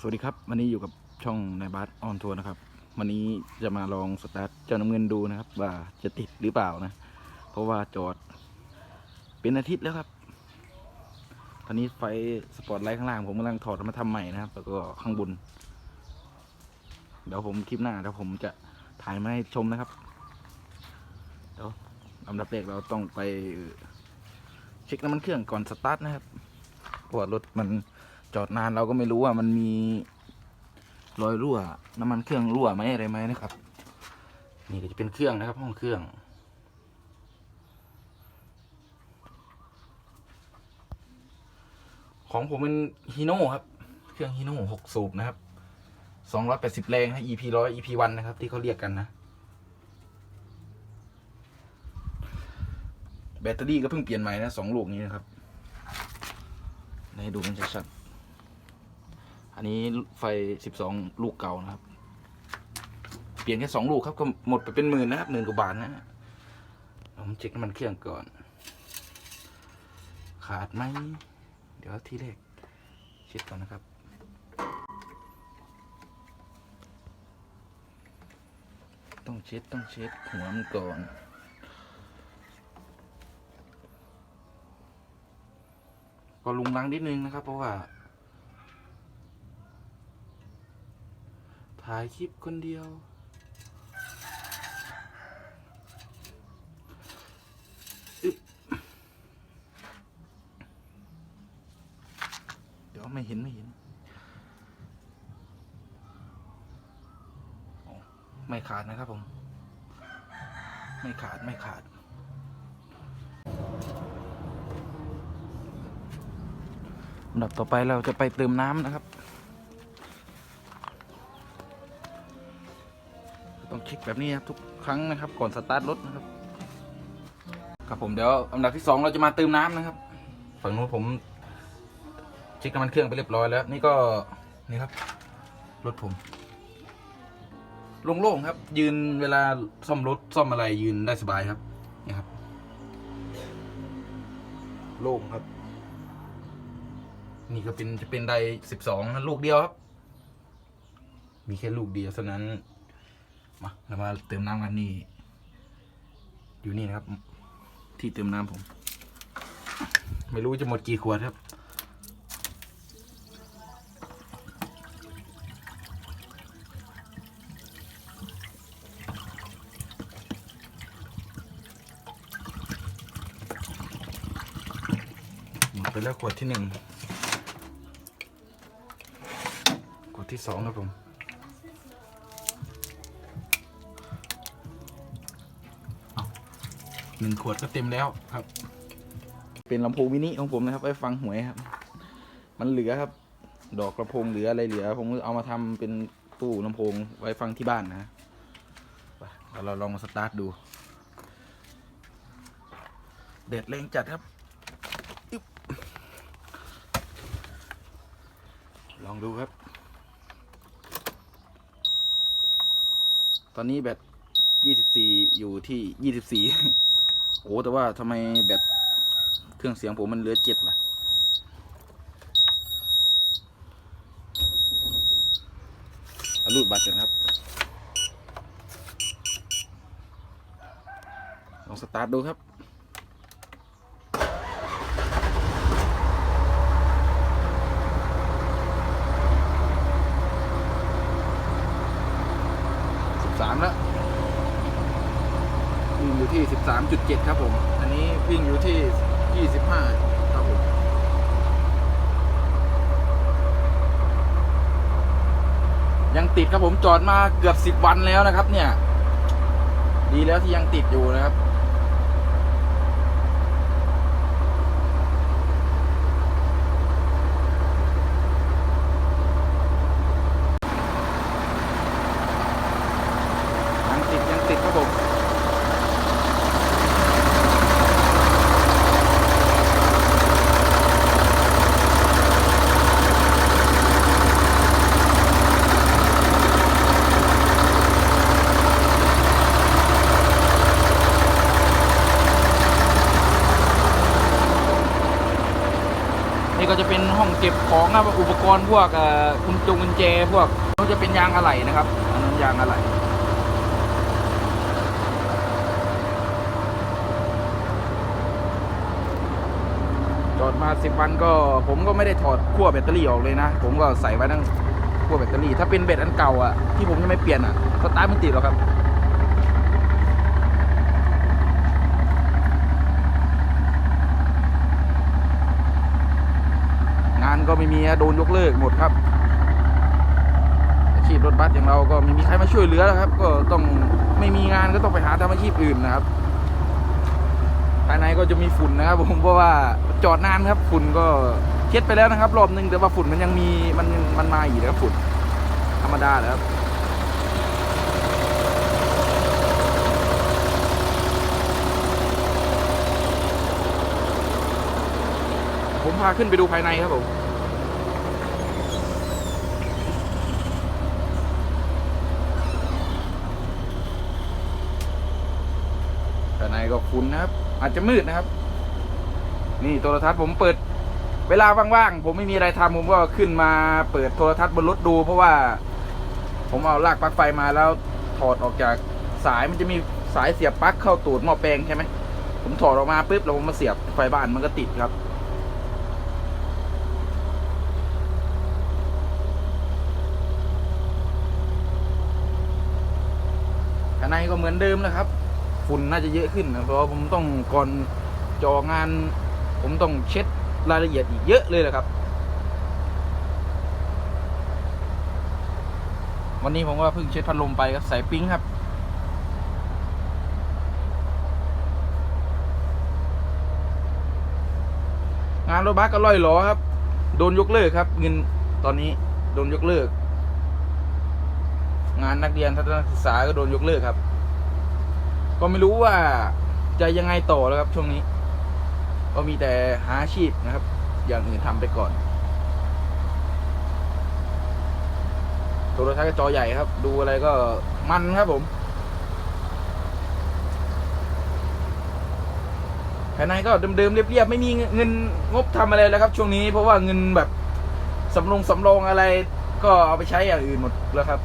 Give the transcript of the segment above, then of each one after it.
สวัสดีครับ วันนี้อยู่กับช่องนายบัสออนทัวร์นะครับ วันนี้จะมาลองสตาร์ทเจ้าน้ำเงินดูนะครับ ว่าจะติดหรือเปล่านะ เพราะว่าจอดเป็นอาทิตย์แล้วครับ ตอนนี้ไฟสปอตไลท์ข้างล่างผมกำลังถอดมาทำใหม่นะครับ แล้วก็ข้างบน เดี๋ยวผมคลิปหน้าเดี๋ยวผมจะถ่ายมาให้ชมนะครับ เดี๋ยวลำดับแรกเราต้องไปเช็คน้ำมันเครื่องก่อนสตาร์ทนะครับเพราะว่ารถมัน จอดนานเราก็ไม่รู้ว่ามันมีรอยรั่ว น้ำมันเครื่องรั่วไหมอะไรไหมนะครับ นี่ก็จะเป็นเครื่องนะครับ ห้องเครื่อง ของผมเป็นฮีโน่ครับ เครื่องฮีโน่หกสูบนะครับสองร้อยแปดสิบแรงนะ EP ร้อย EP วันนะครับ ที่เขาเรียกกันนะ แบตเตอรี่ก็เพิ่งเปลี่ยนใหม่นะสองลูกนี้นะครับ ให้ดูมันชัดๆ อันนี้ไฟสิบสองลูกเก่านะครับ เปลี่ยนแค่สองลูกครับก็หมดไปเป็นหมื่นนะครับหมื่นกว่าบาทนะผมเช็คน้ำมันเครื่องก่อน ขาดไหม เดี๋ยวทีแรกเช็ดก่อนนะครับต้องเช็ดต้องเช็ดหัวมันก่อน ก็ลุงลังนิดนึงนะครับ เพราะว่า ถ่ายคลิปคนเดียว เดี๋ยวไม่เห็นไม่เห็น ไม่ขาดนะครับผม ไม่ขาดไม่ขาดลำดับต่อไปเราจะไปเติมน้ำนะครับ ต้องเช็คแบบนี้ครับทุกครั้งนะครับ ก่อนสตาร์ทรถนะครับ ครับผมเดี๋ยวอันดับที่สองเราจะมาเติมน้ำนะครับ ฝั่งนู้นผมเช็คน้ำมันเครื่องไปเรียบร้อยแล้ว นี่ก็นี่ครับ รถผมโล่งๆครับ ยืนเวลาซ่อมรถซ่อมอะไรยืนได้สบายครับนี่ครับ โล่งครับ นี่ก็เป็นจะเป็นไดสิบสองลูกเดียวครับ มีแค่ลูกเดียวเท่านั้น มาเรามาเติมน้ำกันนี่ อยู่นี่นะครับ ที่เติมน้ำผม ไม่รู้จะหมดกี่ขวดครับไปแล้วขวดที่หนึ่งขวดที่สองครับผม หนึ่งขวดก็เต็มแล้วครับ เป็นลำโพงมินิของผมนะครับไว้ฟังหวยครับ มันเหลือครับ ดอกลำโพงเหลืออะไรเหลือ ผมเอามาทำเป็นตู้ลำโพงไว้ฟังที่บ้านนะไปเอาเราลองมาสตาร์ทดูเด็ดแรงจัดครับ ลองดูครับ ตอนนี้แบต24 อยู่ที่ 24 โอ้แต่ว่าทำไมแบตเครื่องเสียงผมมันเหลือเจ็ดล่ะรูดบัตรกันครับ ลองสตาร์ทดูครับสามแล้ววิ่งอยู่ที่สิบสามจุดเจ็ด ครับผม อันนี้วิ่งอยู่ที่ 25 ครับผมยังติดครับผมจอดมาเกือบสิบวันแล้วนะครับ เนี่ย ดีแล้วที่ยังติดอยู่นะครับ ยังติดยังติดครับผม เก็จะเป็นห้องเก็บของครับอุปกรณ์พวกเอ่อกุญจงกุญแจพวกก็จะเป็นยางอะไหล่นะครับอันนั้นยางอะไหล่จอดมาสิบวันก็ผมก็ไม่ได้ถอดขั้วแบตเตอรี่ออกเลยนะ ผมก็ใส่ไว้ทั้งขั้วแบตเตอรี่ ถ้าเป็นแบตอันเก่าอะที่ผมยังไม่เปลี่ยนอะสตาร์ทมันติดหรอกครับ งาน ก็ไม่มีโดนยกเลิกหมดครับ อาชีพรถบัสอย่างเราก็ไม่มีใครมาช่วยเหลือแล้วครับ ก็ต้องไม่มีงานก็ต้องไปหาทำอาชีพอื่นนะครับภายในก็จะมีฝุ่นนะครับผมเพราะว่าจอดนานครับฝุ่นก็เช็ดไปแล้วนะครับ รอบนึงแต่ว่าฝุ่นมันยังมีมันมันมาอีกนะครับฝุ่นธรรมดาแหละครับผมพาขึ้นไปดูภายในครับผม ภายใน ก็คุ้นนะครับ อาจจะมืดนะครับ นี่โทรทัศน์ผมเปิด เวลาว่างๆผมไม่มีอะไรทำผมก็ขึ้นมาเปิดโทรทัศน์บนรถดู เพราะว่า ผมเอาลากปลั๊กไฟมาแล้วถอดออกจากสายมันจะมีสายเสียบปลั๊กเข้าตูดหม้อแปลงใช่ไหมผมถอดออกมาปุ๊บแล้วผมมาเสียบไฟบ้านมันก็ติดครับภายในก็เหมือนเดิมนะครับ ฝุ่นน่าจะเยอะขึ้นนะเพราะผมต้องก่อนจองาน ผมต้องเช็ดรายละเอียดอีกเยอะเลยแหละครับ วันนี้ผมก็เพิ่งเช็ดพัดลมไปครับใส่ปิ้งครับงานรถบัสก็ล่อยหลอครับ โดนยกเลิกครับ เงินตอนนี้โดนยกเลิก งานนักเรียนทัศนศึกษาก็โดนยกเลิกครับ ก็ไม่รู้ว่าจะยังไงต่อแล้วครับช่วงนี้ ก็มีแต่หาอาชีพนะครับ อย่างอื่นทำไปก่อนโทรทัศน์ก็จอใหญ่ครับ ดูอะไรก็มันครับผมภายในก็เดิมๆเรียบๆไม่มีเงินงบทำอะไรแล้วครับ ช่วงนี้เพราะว่าเงินแบบสำรองสำรองอะไร ก็เอาไปใช้อย่างอื่นหมดแล้วครับ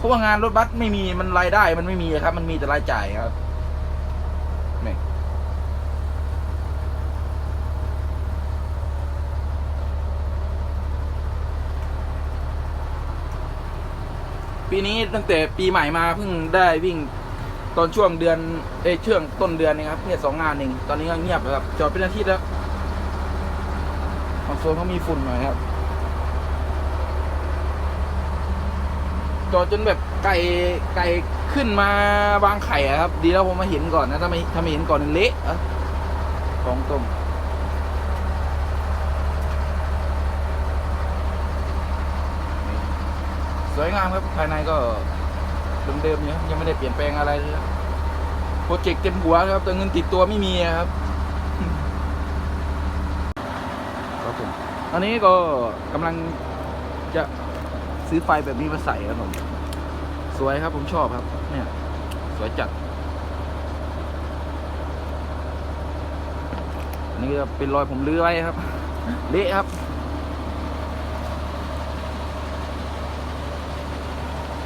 เพราะว่างานรถบัสไม่มีมันรายได้มันไม่มีครับ มันมีแต่รายจ่ายครับนี่ปีนี้ตั้งแต่ปีใหม่มาเพิ่งได้วิ่งตอนช่วงเดือนเอช่วงต้นเดือนเองครับเนี่ยสองงานเองตอนนี้ก็เงียบแล้วครับจอดเป็นอาทิตย์แล้วของโซนเขามีฝุ่นหน่อยครับ จอดจนแบบไก่ไก่ขึ้นมาวางไข่อะครับ ดีแล้วผมมาเห็นก่อนนะถ้าไม่ถ้าไม่เห็นก่อนเละอของต้มสวยงามครับภายในก็เดิมๆอยู่ยังไม่ได้เปลี่ยนแปลงอะไรเลยโปรเจกต์เต็มหัวครับแต่เงินติดตัวไม่มีครับครับผมอันนี้ก็กำลัง ซื้อไฟแบบนี้มาใส่ครับผม สวยครับผมชอบครับ เนี่ย สวยจัดนนี้ก็เป็นรอยผมลื้อไว้ครับ เละครับ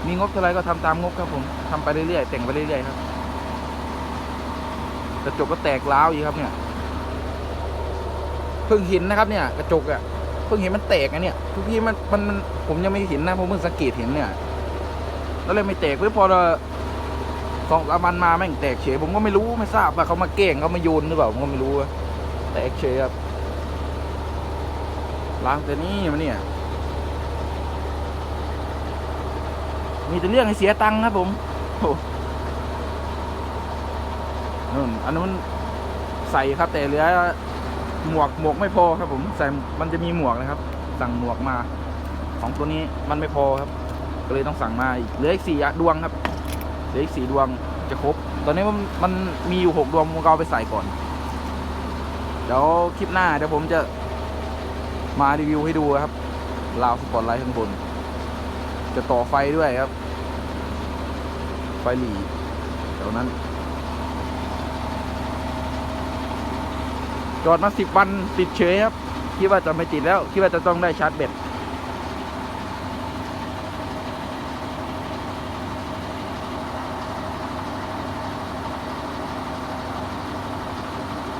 มีงบเท่าไรก็ทำตามงบครับผมทำไปเรื่อยๆแต่งไปเรื่อยๆครับกระจกก็แตกร้าวอีกครับเนี่ย เพิ่งเห็นนะครับเนี่ย กระจกอะ เพิ่งเห็นมันแตกอะเนี่ยทุกทีมันมันมันผมยังไม่เห็นนะผมเพิ่งสังเกตเห็นเนี่ยแล้วเลยไม่แตกเพื่อพอเราสองสามวันมาแม่งแตกเฉยผมก็ไม่รู้ไม่ทราบว่าเขามาแกล้งเขามาโยนหรือเปล่าผมก็ไม่รู้แตกเฉยครับล้างแต่นี่มันเนี่ยมีแต่เรื่องให้เสียตังค์ครับผมโอ้นู่นอันนู้นใส่ครับแต่เหลือ หมวกหมวกไม่พอครับ ผมใส่มันจะมีหมวกนะครับ สั่งหมวกมาของตัวนี้มันไม่พอครับ ก็เลยต้องสั่งมาอีกเหลืออีกสี่ดวงครับเหลืออีกสี่ดวงจะครบ ตอนนี้มันมันมีอยู่หกดวงผมก็เอาไปใส่ก่อน เดี๋ยวคลิปหน้าเดี๋ยวผมจะมารีวิวให้ดูครับราวสปอตไลท์ข้างบน จะต่อไฟด้วยครับ ไฟหลีเดี๋ยวนั้น จอดมาสิบวันติดเฉยครับ คิดว่าจะไม่ติดแล้ว คิดว่าจะต้องได้ชาร์จแบต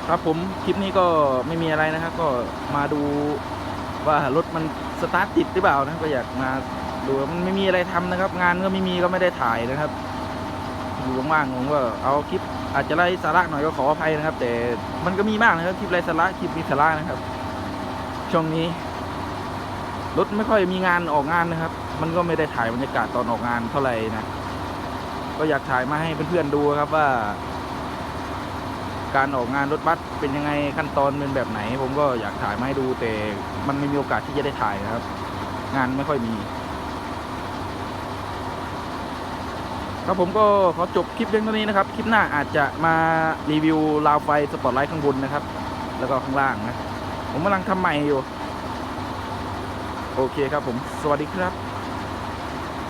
ครับผมคลิปนี้ก็ไม่มีอะไรนะครับ ก็มาดูว่ารถมันสตาร์ทติดหรือเปล่านะก็อยากมาดูมันไม่มีอะไรทำนะครับ งานก็ไม่มีก็ไม่ได้ถ่ายนะครับ อยู่ว่างๆผมก็เอาคลิป อาจจะไล่สาระหน่อยก็ขออภัยนะครับ แต่มันก็มีมากนะครับคลิปไล่สาระคลิปมีสาระนะครับ ช่วงนี้รถไม่ค่อยมีงานออกงานนะครับ มันก็ไม่ได้ถ่ายบรรยากาศตอนออกงานเท่าไหร่นะ ก็อยากถ่ายมาให้เพื่อนๆดูครับว่า การออกงานรถบัสเป็นยังไงขั้นตอนเป็นแบบไหน ผมก็อยากถ่ายมาให้ดูแต่มันไม่มีโอกาสที่จะได้ถ่ายนะครับ งานไม่ค่อยมี ครับผมก็ขอจบคลิปเพียงเท่านี้นะครับ คลิปหน้าอาจจะมารีวิวราวไฟสปอตไลท์ข้างบนนะครับ แล้วก็ข้างล่างนะ ผมกำลังทำใหม่อยู่ โอเคครับผม สวัสดีครับ